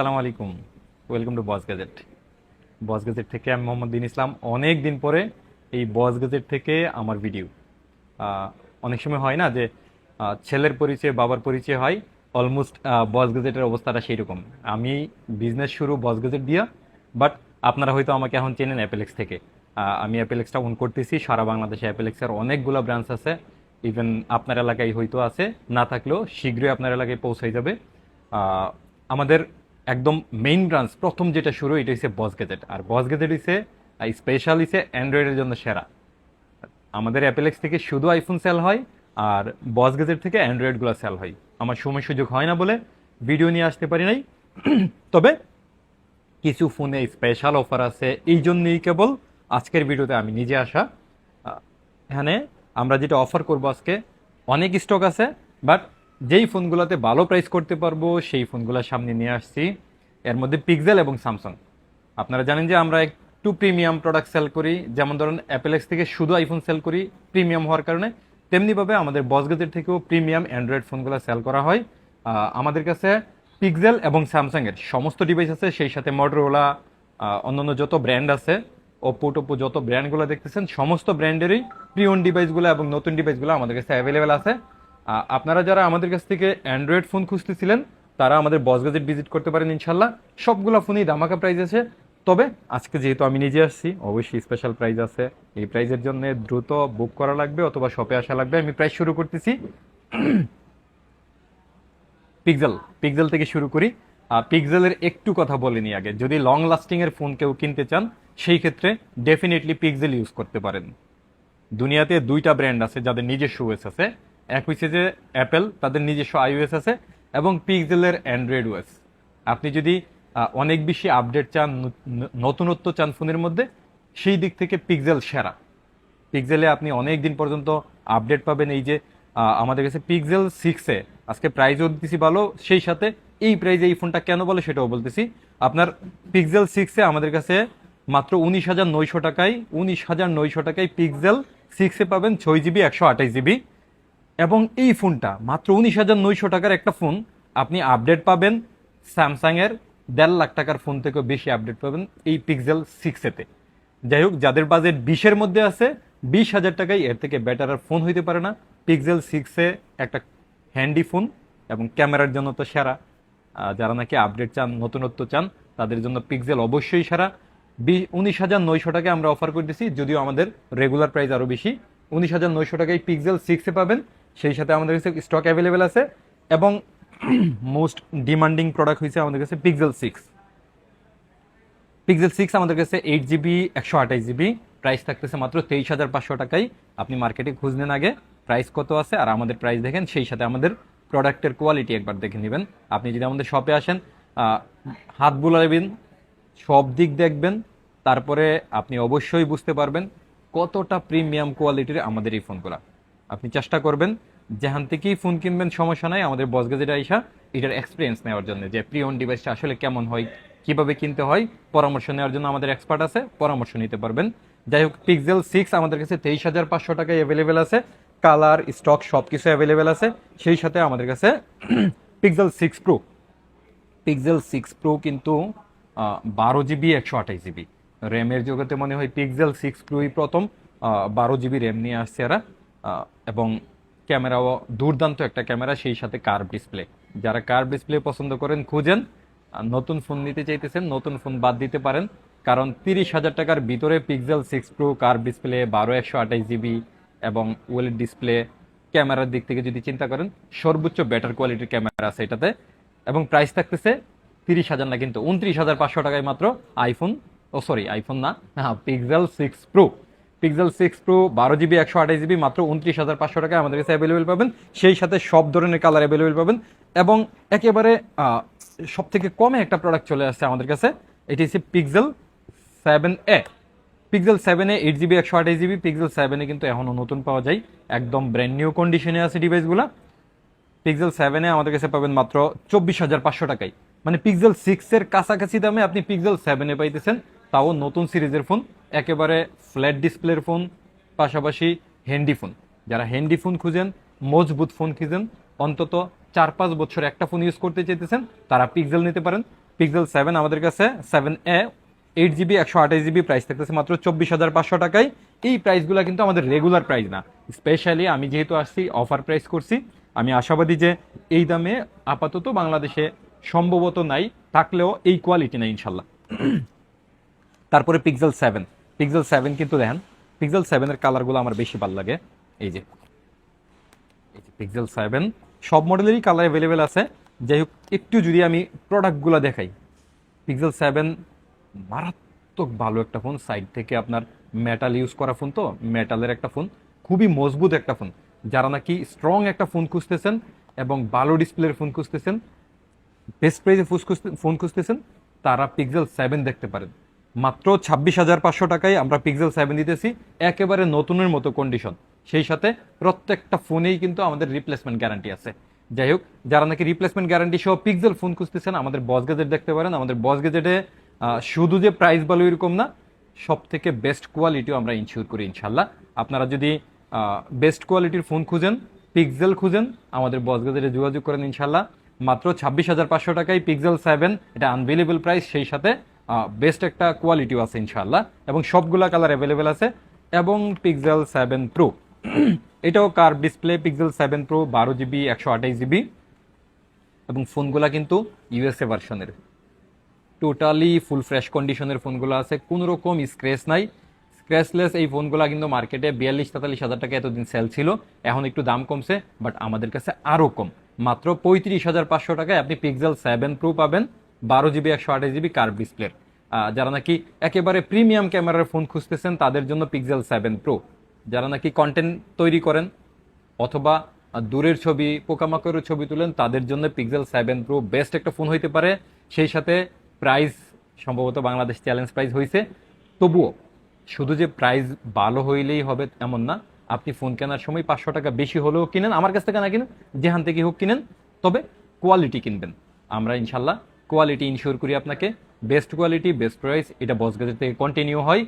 আসসালামু আলাইকুম। Welcome to boss gadget boss gadget থেকে আমি মোহাম্মদ দিন ইসলাম। অনেক দিন পরে এই বস গ্যাজেট থেকে আমার ভিডিও অনেক সময় হয় না যে ছেলের পরিচয়, বাবার পরিচয় হয় অলমোস্ট বস গ্যাজেটের অবস্থাটা সেই রকম আমি বিজনেস শুরু বস গ্যাজেট দিয়া বাট আপনারা হয়তো আমাকে এখন চেনেন অ্যাপেলেক্স থেকে। আমি অ্যাপেলেক্সটা অন করতেছি, সারা বাংলাদেশে অ্যাপেলেক্সের অনেকগুলো ব্রাঞ্চ আছে। ইভেন আপনার এলাকায় হয়তো আছে, না থাকলেও শীঘ্রই আপনার এলাকায় পৌঁছে যাবে। আমাদের একদম মেইন ব্রাঞ্চ প্রথম যেটা শুরু, এটা হচ্ছে বস গেজেট আর বস গেজেট হচ্ছে স্পেশাল হচ্ছে অ্যান্ড্রয়েডের জন্য সেরা। আমাদের অ্যাপেলেক্স থেকে শুধু আইফোন সেল হয়, আর বস গেজেট থেকে অ্যান্ড্রয়েডগুলো সেল হয়। আমার সময় সুযোগ হয় না বলে ভিডিও নিয়ে আসতে পারি নাই। তবে কিছু ফোনে স্পেশাল অফার আছে, এই জন্যই কেবল আজকের ভিডিওতে আমি নিজে আসা। এখানে আমরা যেটা অফার করব আজকে, অনেক স্টক আছে বাট যেই ফোনগুলোতে ভালো প্রাইস করতে পারব, সেই ফোনগুলো সামনে নিয়ে আসছি। এর মধ্যে পিক্সেল এবং স্যামসাং আপনারা জানেন যে আমরা একটু প্রিমিয়াম প্রোডাক্ট সেল করি। যেমন ধরুন অ্যাপেলেক্স থেকে শুধু আইফোন সেল করি প্রিমিয়াম হওয়ার কারণে। তেমনিভাবে আমাদের বসগেজের থেকেও প্রিমিয়াম অ্যান্ড্রয়েড ফোনগুলো সেল করা হয়। আমাদের কাছে পিক্সেল এবং স্যামসাংয়ের সমস্ত ডিভাইস আছে। সেই সাথে মটোরোলা অন্যান্য যত ব্র্যান্ড আছে ওপো টোপো যত ব্র্যান্ডগুলো দেখতেছেন, সমস্ত ব্র্যান্ডেরই প্রিয়ন ডিভাইসগুলো এবং নতুন ডিভাইসগুলো আমাদের কাছে অ্যাভেলেবেল আছে। আপনারা যারা আমাদের কাছ থেকে অ্যান্ড্রয়েড ফোন খুঁজতেছিলেন, তারা আমাদের বস গেজেট ভিজিট করতে পারেন ইনশাল্লাহ সবগুলো ফোনই দামাকা প্রাইজ আছে। তবে আজকে যেহেতু আমি নিজে আসছি, অবশ্যই স্পেশাল প্রাইজ আছে। এই প্রাইজের জন্য দ্রুত বুক করা লাগবে অথবা শপে আসা লাগবে। আমি প্রাইস শুরু করতেছি। পিক্সেল পিক্সেল থেকে শুরু করি। পিক্সেলের একটু কথা বলে নি আগে। যদি লং লাস্টিং এর ফোন কেউ কিনতে চান, সেই ক্ষেত্রে ডেফিনেটলি পিক্সেল ইউজ করতে পারেন। দুনিয়াতে দুইটা ব্র্যান্ড আছে যাদের নিজস্ব ওএস আছে। এক হচ্ছে যে অ্যাপেল তাদের নিজস্ব আইওএস আছে, এবং পিক্সেলের অ্যান্ড্রয়েড ওএস আপনি যদি অনেক বেশি আপডেট চান নতুনত্ব চান ফোনের মধ্যে, সেই দিক থেকে পিক্সেল সেরা। পিক্সেলে আপনি অনেক দিন পর্যন্ত আপডেট পাবেন, এই যে আমাদের কাছে পিক্সেল সিক্সে আজকে প্রাইজও দিতেছি ভালো, সেই সাথে এই প্রাইজে এই ফোনটা কেন বলে সেটাও বলতেছি। আপনার পিক্সেল সিক্সে আমাদের কাছে মাত্র উনিশ হাজার নয়শো টাকায়, উনিশ হাজার নয়শো টাকায় পিক্সেল সিক্সে পাবেন ছয় জিবি একশো আঠাশ জিবি এবং এই ফোনটা মাত্র উনিশ হাজার নয়শো টাকার একটা ফোন। আপনি আপডেট পাবেন স্যামসাংয়ের দেড় লাখ টাকার ফোন থেকেও বেশি আপডেট পাবেন এই পিক্সেল সিক্সেতে যাই হোক, যাদের বাজেট বিশের মধ্যে আছে, বিশ হাজার টাকায় এর থেকে বেটার আর ফোন হইতে পারে না। পিক্সেল সিক্সে একটা হ্যান্ডি ফোন এবং ক্যামেরার জন্য তো সেরা। যারা নাকি আপডেট চান, নতুনত্ব চান, তাদের জন্য পিক্সেল অবশ্যই সেরা। বি- উনিশ হাজার নয়শো টাকায় আমরা অফার করতেছি যদিও আমাদের রেগুলার প্রাইস আরও বেশি। উনিশ হাজার নয়শো টাকায় পিক্সেল সিক্সে পাবেন। সেই সাথে আমাদের কাছে স্টক অ্যাভেলেবেল আছে এবং মোস্ট ডিমান্ডিং প্রোডাক্ট হয়েছে আমাদের কাছে পিক্সেল সিক্স পিক্সেল সিক্স আমাদের কাছে এইট জিবি একশো আঠাশ জিবি প্রাইস থাকতেছে মাত্র তেইশ হাজার পাঁচশো টাকাই। আপনি মার্কেটে খুঁজ নেন আগে প্রাইস কত আছে আর আমাদের প্রাইস দেখেন, সেই সাথে আমাদের প্রোডাক্টের কোয়ালিটি একবার দেখে নেবেন। আপনি যদি আমাদের শপে আসেন হাত বুলাবেন, সব দিক দেখবেন, তারপরে আপনি অবশ্যই বুঝতে পারবেন কতটা প্রিমিয়াম কোয়ালিটির আমাদের এই ফোনগুলো আপনি চেষ্টা করবেন যেখান থেকেই ফোন কিনবেন, সমস্যা নাই। আমাদের বস গেজেট আইসা এটার এক্সপিরিয়েন্স নেওয়ার জন্য যে প্রিয়ন ডিভাইসটা আসলে কেমন হয়, কীভাবে কিনতে হয়, পরামর্শ নেওয়ার জন্য আমাদের এক্সপার্ট আছে, পরামর্শ নিতে পারবেন। যাই হোক পিক্সেল সিক্স আমাদের কাছে তেইশ হাজার পাঁচশো টাকায় অ্যাভেলেবেল আছে। কালার স্টক সব কিছু অ্যাভেলেবেল আছে। সেই সাথে আমাদের কাছে Pixel six pro Pixel six pro কিন্তু বারো জিবি একশো আঠাশ জিবি র্যামের জগতে মনে হয় পিক্সেল সিক্স প্রোই প্রথম বারো জিবি র্যাম নিয়ে আসছে এরা। এবং ক্যামেরাও দুর্দান্ত একটা ক্যামেরা, সেই সাথে কার্ভ ডিসপ্লে। যারা কার্ভ ডিসপ্লে পছন্দ করেন, খুঁজেন। নতুন ফোন নিতে চাইতেছেন, নতুন ফোন বাদ দিতে পারেন। কারণ তিরিশ হাজার টাকার ভিতরে Pixel six pro curve display, বারো একশো আঠাশ জিবি এবং ওয়েলেট ডিসপ্লে ক্যামেরার দিক থেকে যদি চিন্তা করেন, সর্বোচ্চ বেটার কোয়ালিটির ক্যামেরা আছে এটাতে। এবং প্রাইস থাকতেছে তিরিশ হাজার না, কিন্তু উনত্রিশ হাজার পাঁচশো টাকায় মাত্র আইফোন ও সরি আইফোন না হ্যাঁ Pixel six pro Pixel six pro বারো জিবি একশো আঠাশ জিবি মাত্র উনত্রিশ হাজার পাঁচশো টাকায় আমাদের কাছে অ্যাভেলেবেল পাবেন। সেই সাথে সব ধরনের কালার অ্যাভেলেবেল পাবেন এবং একেবারে সব থেকে কমে একটা প্রোডাক্ট চলে আসছে আমাদের কাছে। এটি হচ্ছে পিক্সেল সেভেন এ পিক্সেল সেভেনে এইট জিবি একশো আঠাশ জিবি পিক্সেল সেভেনে কিন্তু এখনও নতুন পাওয়া যায়। একদম ব্র্যান্ড নিউ কন্ডিশনে আছে ডিভাইসগুলো পিক্সেল সেভেনে আমাদের কাছে পাবেন মাত্র চব্বিশ হাজার পাঁচশো টাকায়। মানে পিক্সেল সিক্সের কাছাকাছি দামে আপনি পিক্সেল সেভেনে পাইতেছেন। তাও নতুন সিরিজের ফোন, একেবারে ফ্ল্যাট ডিসপ্লের ফোন, পাশাপাশি হ্যান্ডি ফোন যারা হ্যান্ডি ফোন খুঁজেন, মজবুত ফোন খুঁজেন, অন্তত চার পাঁচ বছর একটা ফোন ইউজ করতে চাইতেছেন, তারা পিক্সেল নিতে পারেন। পিক্সেল সেভেন আমাদের কাছে সেভেন এ এইট জিবি একশো আঠাশ জিবি প্রাইস থাকতেছে মাত্র চব্বিশ হাজার পাঁচশো টাকায়। এই প্রাইসগুলো কিন্তু আমাদের রেগুলার প্রাইস না। স্পেশালি আমি যেহেতু আসছি অফার প্রাইস করছি, আমি আশাবাদী যে এই দামে আপাতত বাংলাদেশে সম্ভবত নাই, থাকলেও এই কোয়ালিটি নাই ইনশাল্লাহ। তারপরে পিক্সেল সেভেন পিক্সেল সেভেন কিন্তু দেখেন পিক্সেল সেভেনের কালারগুলো আমার বেশি ভালো লাগে। এই যে এই যে পিক্সেল সেভেন সব মডেলেরই কালার অ্যাভেলেবেল আছে। যাই হোক, একটু যদি আমি প্রোডাক্টগুলো দেখাই। পিক্সেল সেভেন মারাত্মক ভালো একটা ফোন সাইড থেকে আপনার মেটাল ইউজ করা ফোন তো মেটালের একটা ফোন খুবই মজবুত একটা ফোন যারা নাকি স্ট্রং একটা ফোন খুঁজতেছেন এবং ভালো ডিসপ্লের ফোন খুঁজতেছেন বেস্ট প্রাইসে ফোন খুঁজতেছেন, তারা পিক্সেল সেভেন দেখতে পারেন। মাত্র ছাব্বিশ হাজার পাঁচশো টাকায় আমরা পিক্সেল সেভেন দিতেছি, একেবারে নতুনের মতো কন্ডিশন সেই সাথে প্রত্যেকটা ফোনেই কিন্তু আমাদের রিপ্লেসমেন্ট গ্যারান্টি আছে। যাই হোক, যারা নাকি রিপ্লেসমেন্ট গ্যারান্টি সহ পিক্সেল ফোন খুঁজতেছেন, আমাদের বস গেজেট দেখতে পারেন। আমাদের বস গেজেটে শুধু যে প্রাইস ভালো এরকম না সব থেকে বেস্ট কোয়ালিটিও আমরা ইনশিওর করি ইনশাল্লাহ আপনারা যদি বেস্ট কোয়ালিটির ফোন খুঁজেন পিক্সেল খুঁজেন, আমাদের বস গেজেটে যোগাযোগ করেন ইনশাল্লাহ মাত্র ছাব্বিশ হাজার পাঁচশো টাকায় পিক্সেল সেভেন এটা আনভেলেবল প্রাইস সেই সাথে বেস্ট একটা কোয়ালিটিও আছে ইনশাল্লাহ এবং সবগুলা কালার অ্যাভেলেবেল আছে, এবং পিক্সেল সেভেন প্রো এটাও curve display Pixel seven pro বারো জিবি একশো আঠাইশ জিবি এবং ফোনগুলা কিন্তু ইউএসএ ভার্সনের টোটালি ফুল ফ্রেশ কন্ডিশনের ফোনগুলো আছে, কোনো রকম স্ক্র্যাচ নাই। স্ক্র্যাচলেস এই ফোনগুলো কিন্তু মার্কেটে বিয়াল্লিশ, তেতাল্লিশ হাজার টাকা এতদিন সেল ছিল, এখন একটু দাম কমছে বাট আমাদের কাছে আরও কম। মাত্র পঁয়ত্রিশ হাজার পাঁচশো টাকায় আপনি পিক্সেল সেভেন প্রো পাবেন। বারো জিবি, একশো আঠাশ জিবি কার্ভ ডিসপ্লে। যারা নাকি একেবারে প্রিমিয়াম ক্যামেরার ফোন খুঁজতেছেন, তাদের জন্য পিক্সেল সেভেন প্রো যারা নাকি কন্টেন্ট তৈরি করেন অথবা দূরের ছবি, পোকামাকড়ের ছবি তুলেন, তাদের জন্য পিক্সেল সেভেন প্রো বেস্ট একটা ফোন হইতে পারে। সেই সাথে প্রাইস সম্ভবত বাংলাদেশ চ্যালেঞ্জ প্রাইস হয়েছে তবুও, শুধু যে প্রাইস ভালো হইলেই হবে এমন না, আপনি ফোন কেনার সময় পাঁচশো টাকা বেশি হলেও কিনেন, আমার কাছ থেকে না কিনেন, যেখান থেকে হোক কিনেন, তবে কোয়ালিটি কিনবেন। আমরা ইনশাল্লাহ কোয়ালিটি ইনশিওর করি আপনাকে। বেস্ট কোয়ালিটি বেস্ট প্রাইস এটা বস থেকে কন্টিনিউ হয়।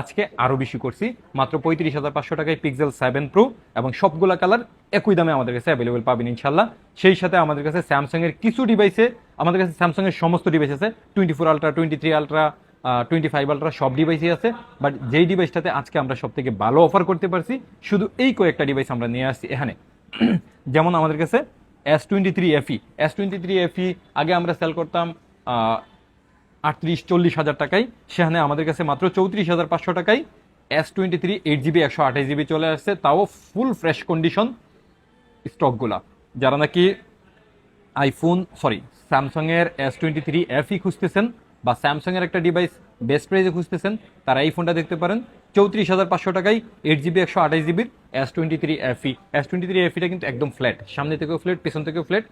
আজকে আরও বেশি করছি। মাত্র পঁয়ত্রিশ হাজার পাঁচশো টাকায় পিক্সেল সেভেন প্রো এবং সবগুলা কালার একই দামে আমাদের কাছে অ্যাভেলেবেল পাবেন ইনশাল্লাহ সেই সাথে আমাদের কাছে স্যামসাং এর কিছু ডিভাইসে আমাদের কাছে স্যামসাং এর সমস্ত ডিভাইস আছে। Twenty four ultra twenty three ultra twenty five ultra সব ডিভাইসই আছে। বাট যেই ডিভাইসটাতে আজকে আমরা সব থেকে ভালো অফার করতে পারছি, শুধু এই কয়েকটা ডিভাইস আমরা নিয়ে আসছি এখানে। যেমন আমাদের কাছে S twenty three FE S twenty three FE আগে আমরা সেল করতাম আটত্রিশ, চল্লিশ হাজার টাকায়। সেখানে আমাদের কাছে মাত্র চৌত্রিশ হাজার পাঁচশো টাকায় S twenty three eight GB একশো আঠাশ জিবি চলে আসছে। তাও ফুল ফ্রেশ কন্ডিশন স্টকগুলা যারা নাকি আইফোন সরি স্যামসাংয়ের এস টোয়েন্টি থ্রি এফই খুঁজতেছেন বা স্যামসাংয়ের একটা ডিভাইস বেস্ট প্রাইসে খুঁজতেছেন, তারা এই ফোনটা দেখতে পারেন। চৌত্রিশ হাজার পাঁচশো টাকায় এইট জিবি একশো আঠাশ জিবির S twenty three FE S twenty three এফিটা কিন্তু একদম ফ্ল্যাট সামনে থেকেও ফ্ল্যাট পেছন থেকেও ফ্ল্যাট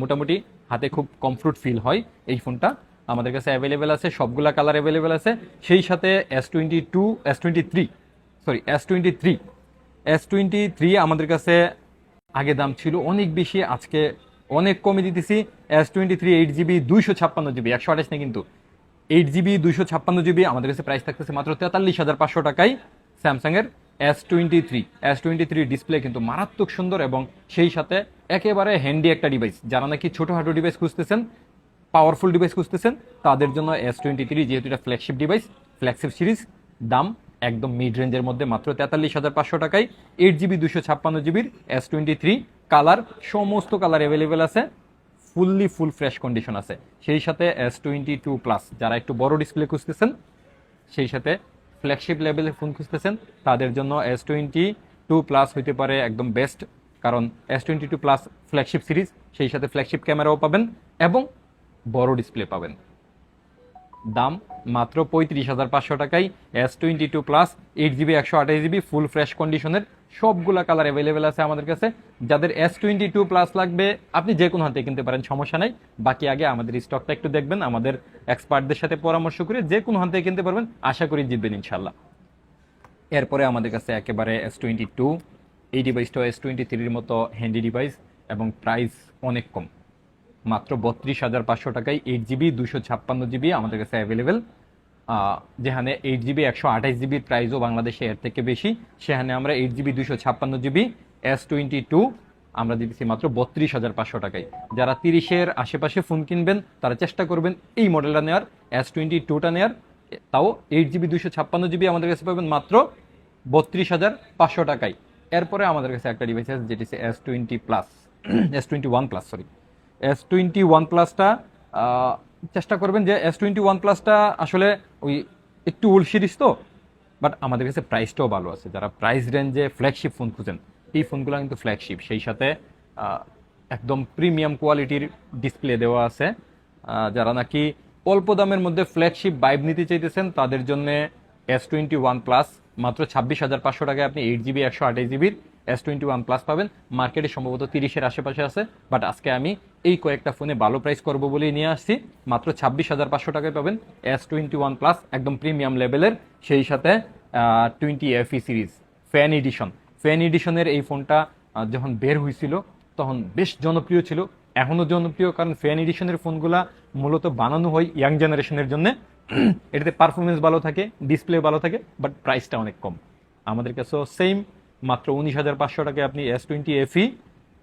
মোটামুটি হাতে খুব কমফোর্ট ফিল হয় এই ফোনটা। আমাদের কাছে অ্যাভেলেবেল আছে, সবগুলা কালার অ্যাভেলেবেল আছে। সেই সাথে S twenty two S twenty three sorry S twenty three S twenty three আমাদের কাছে আগে দাম ছিল অনেক বেশি, আজকে অনেক কমে দিতেছি। S twenty three eight GB দুইশো ছাপ্পান্ন জিবি একশো আঠাশ না কিন্তু। এইট জিবি দুইশো ছাপ্পান্ন জিবি আমাদের কাছে প্রাইস থাকতেছে মাত্র তেতাল্লিশ হাজার পাঁচশো টাকায় স্যামসাংয়ের S twenty three S twenty three display কিন্তু মারাত্মক সুন্দর এবং সেই সাথে একেবারে হ্যান্ডি একটা ডিভাইস যারা নাকি ছোটোখাটো ডিভাইস খুঁজতেছেন পাওয়ারফুল ডিভাইস খুঁজতেছেন, তাদের জন্য এস টোয়েন্টি থ্রি যেহেতু এটা ফ্ল্যাগশিপ ডিভাইস ফ্ল্যাগশিপ সিরিজ দাম একদম মিড রেঞ্জের মধ্যে মাত্র তেতাল্লিশ হাজার পাঁচশো টাকায় এইট জিবি দুশো ছাপ্পান্ন জিবির এস টোয়েন্টি থ্রি কালার সমস্ত কালার অ্যাভেলেবেল আছে। ফুললি ফুল ফ্রেশ কন্ডিশন আছে। সেই সাথে এস টোয়েন্টি টু প্লাস যারা একটু বড় ডিসপ্লে খুঁজতেছেন, সেই সাথে ফ্ল্যাগশিপ লেভেলের ফোন খুঁজতেছেন, তাদের জন্য এস টোয়েন্টি টু প্লাস হইতে পারে একদম বেস্ট কারণ S twenty two plus flagship series সেই সাথে ফ্ল্যাগশিপ ক্যামেরাও পাবেন এবং বড় ডিসপ্লে পাবেন। দাম মাত্র পঁয়ত্রিশ হাজার পাঁচশো টাকায় S twenty two plus eight GB একশো আঠাশ জিবি ফুল ফ্রেশ কন্ডিশনের সবগুলা কালার অ্যাভেলেবেল আছে আমাদের কাছে। যাদের এস টোয়েন্টি টু প্লাস লাগবে, আপনি যে কোনো হাতে কিনতে পারেন, সমস্যা নাই। বাকি আগে আমাদের স্টকটা একটু দেখবেন, আমাদের এক্সপার্টদের সাথে পরামর্শ করে যে কোনো হাতে কিনতে পারবেন, আশা করি জিতবেন ইনশাল্লাহ এরপরে আমাদের কাছে একেবারে এস টোয়েন্টি টু এই ডিভাইসটাও এস টোয়েন্টি থ্রির মতো হ্যান্ডি ডিভাইস এবং প্রাইস অনেক কম। মাত্র বত্রিশ হাজার পাঁচশো টাকায় এইট জিবি দুশো ছাপ্পান্ন জিবি আমাদের কাছে অ্যাভেলেবেল যেখানে এইট জিবি একশো আঠাশ জিবির প্রাইসও বাংলাদেশে এর থেকে বেশি। সেখানে আমরা এইট জিবি দুশো ছাপ্পান্ন জিবি এস টোয়েন্টি টু আমরা দিতেছি মাত্র বত্রিশ হাজার পাঁচশো টাকায়। যারা তিরিশের আশেপাশে ফোন কিনবেন, তারা চেষ্টা করবেন এই মডেলটা নেওয়ার এস টোয়েন্টি টুটা নেওয়ার। তাও এইট জিবি দুশো ছাপ্পান্ন জিবি আমাদের কাছে পাবেন মাত্র বত্রিশ হাজার পাঁচশো টাকায়। এরপরে আমাদের কাছে একটা ডিভাইস আছে, যেটি S twenty plus S twenty one plus sorry S twenty one প্লাসটা চেষ্টা করবেন যে এস টোয়েন্টি ওয়ান প্লাসটা আসলে ওই একটু ওল্ড সিরিজ তো বাট আমাদের কাছে প্রাইসটাও ভালো আছে। যারা প্রাইস রেঞ্জে ফ্ল্যাগশিপ ফোন খুঁজেন, এই ফোনগুলো কিন্তু ফ্ল্যাগশিপ সেই সাথে একদম প্রিমিয়াম কোয়ালিটির ডিসপ্লে দেওয়া আছে। যারা নাকি অল্প দামের মধ্যে ফ্ল্যাগশিপ বাইব নিতে চাইতেছেন, তাদের জন্য এস টোয়েন্টি ওয়ান প্লাস মাত্র ছাব্বিশ হাজার পাঁচশো টাকায় আপনি এইট জিবি একশো আঠাশ জিবির এস টোয়েন্টি ওয়ান প্লাস পাবেন। মার্কেটে সম্ভবত তিরিশের আশেপাশে আছে বাট আজকে আমি এই কয়েকটা ফোনে ভালো প্রাইস করব বলেই নিয়ে আসছি। মাত্র ছাব্বিশ হাজার পাঁচশো টাকায় পাবেন এস টোয়েন্টি ওয়ান প্লাস একদম প্রিমিয়াম লেভেলের সেই সাথে twenty FE series fan edition fan এডিশনের এই ফোনটা যখন বের হয়েছিল, তখন বেশ জনপ্রিয় ছিল। এখনও জনপ্রিয়, কারণ ফ্যান এডিশনের ফোনগুলা মূলত বানানো হয় ইয়াং জেনারেশনের জন্য। এটাতে পারফরমেন্স ভালো থাকে ডিসপ্লে ভালো থাকে বাট প্রাইসটা অনেক কম। আমাদের কাছেও সেম মাত্র উনিশ হাজার পাঁচশো টাকায় আপনি এস টোয়েন্টি এফই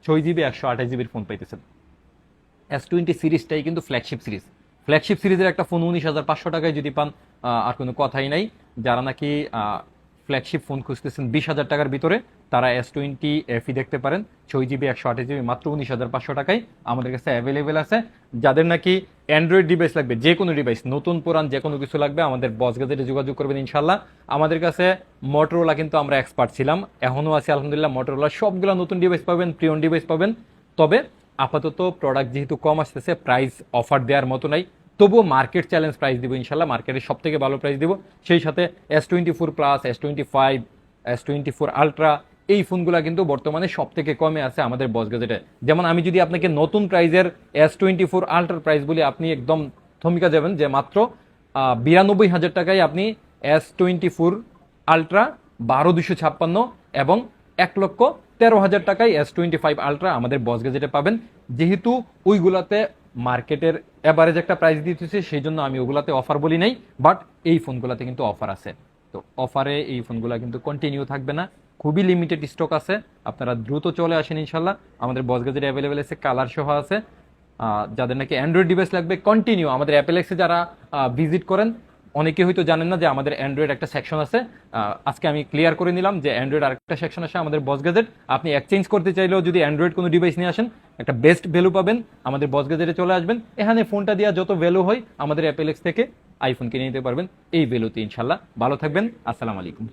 ছয় জিবি একশো আঠাশ জিবির ফোন পাইতেছেন। এস টোয়েন্টি সিরিজটাই কিন্তু ফ্ল্যাগশিপ সিরিজ ফ্ল্যাগশিপ সিরিজের একটা ফোন উনিশ হাজার পাঁচশো টাকায় যদি পান আর কোনো কথাই নাই। যারা নাকি ফ্ল্যাগশিপ ফোন খুঁজতেছেন বিশ হাজার টাকার ভিতরে তারা এস টোয়েন্টি এফই দেখতে পারেন। ছয় জিবি একশো আঠাশ জিবি মাত্র উনিশ হাজার পাঁচশো টাকায় আমাদের কাছে অ্যাভেলেবেল আছে। যাদের নাকি অ্যান্ড্রয়েড ডিভাইস লাগবে, যে কোনো ডিভাইস নতুন, পুরান, যে কোনো কিছু লাগবে, আমাদের বস গেজেটে যোগাযোগ করবেন ইনশাল্লাহ আমাদের কাছে মোটরোলা কিন্তু আমরা এক্সপার্ট ছিলাম, এখনও আছে আলহামদুলিল্লাহ মোটরোলা সবগুলো নতুন ডিভাইস পাবেন প্রিয়ন ডিভাইস পাবেন। তবে আপাতত প্রোডাক্ট যেহেতু কম আসতেছে প্রাইস অফার দেওয়ার মতো নাই। তবুও মার্কেট চ্যালেঞ্জ প্রাইস দিব ইনশাল্লাহ মার্কেটের সব থেকে ভালো প্রাইস দিব। সেই সাথে S twenty four plus S twenty five S twenty four ultra এই ফোনগুলো কিন্তু বর্তমানে সব থেকে কমে আছে আমাদের বস গেজেটে যেমন আমি যদি আপনাকে নতুন প্রাইজের এস টোয়েন্টি ফোর আলট্রার প্রাইস বলি, আপনি একদম থমিকা যাবেন যে মাত্র বিরানব্বই হাজার টাকায় আপনি এস টোয়েন্টি ফোর আল্ট্রা বারো দুশো ছাপ্পান্ন এবং এক লক্ষ তেরো হাজার টাকায় এস টোয়েন্টি ফাইভ আল্ট্রা আমাদের বস গেজেটে পাবেন। যেহেতু ওইগুলাতে মার্কেটের অ্যাভারেজ একটা প্রাইস দিতেছে সেই জন্য আমি ওগুলাতে অফার বলি নাই বাট এই ফোনগুলাতে কিন্তু অফার আছে। তো অফারে এই ফোনগুলা কিন্তু কন্টিনিউ থাকবে না। খুবই লিমিটেড স্টক আছে। আপনারা দ্রুত চলে আসেন ইনশাল্লাহ। আমাদের বস অ্যাভেলেবেল আছে কালার সহ আছে। যাদের নাকি অ্যান্ড্রয়েড ডিভাইস লাগবে কন্টিনিউ আমাদের অ্যাপেলেক্সে যারা ভিজিট করেন, অনেকে হয়তো জানেন না যে আমাদের অ্যান্ড্রয়েড একটা সেকশন আছে। আজকে আমি ক্লিয়ার করে নিলাম যে অ্যান্ড্রয়েড আরেকটা সেকশন আছে আমাদের বস গেজেট আপনি এক্সচেঞ্জ করতে চাইলেও যদি অ্যান্ড্রয়েড কোনো ডিভাইস নিয়ে আসেন, একটা বেস্ট ভ্যালু পাবেন। আমাদের বস গেজেটে চলে আসবেন। এখানে ফোনটা দেওয়া যত ভ্যালু হয়, আমাদের অ্যাপেলেক্স থেকে আইফোন কিনে নিতে পারবেন। এই ভ্যালুতে ইনশাল্লাহ। ভালো থাকবেন। আসসালামু আলাইকুম।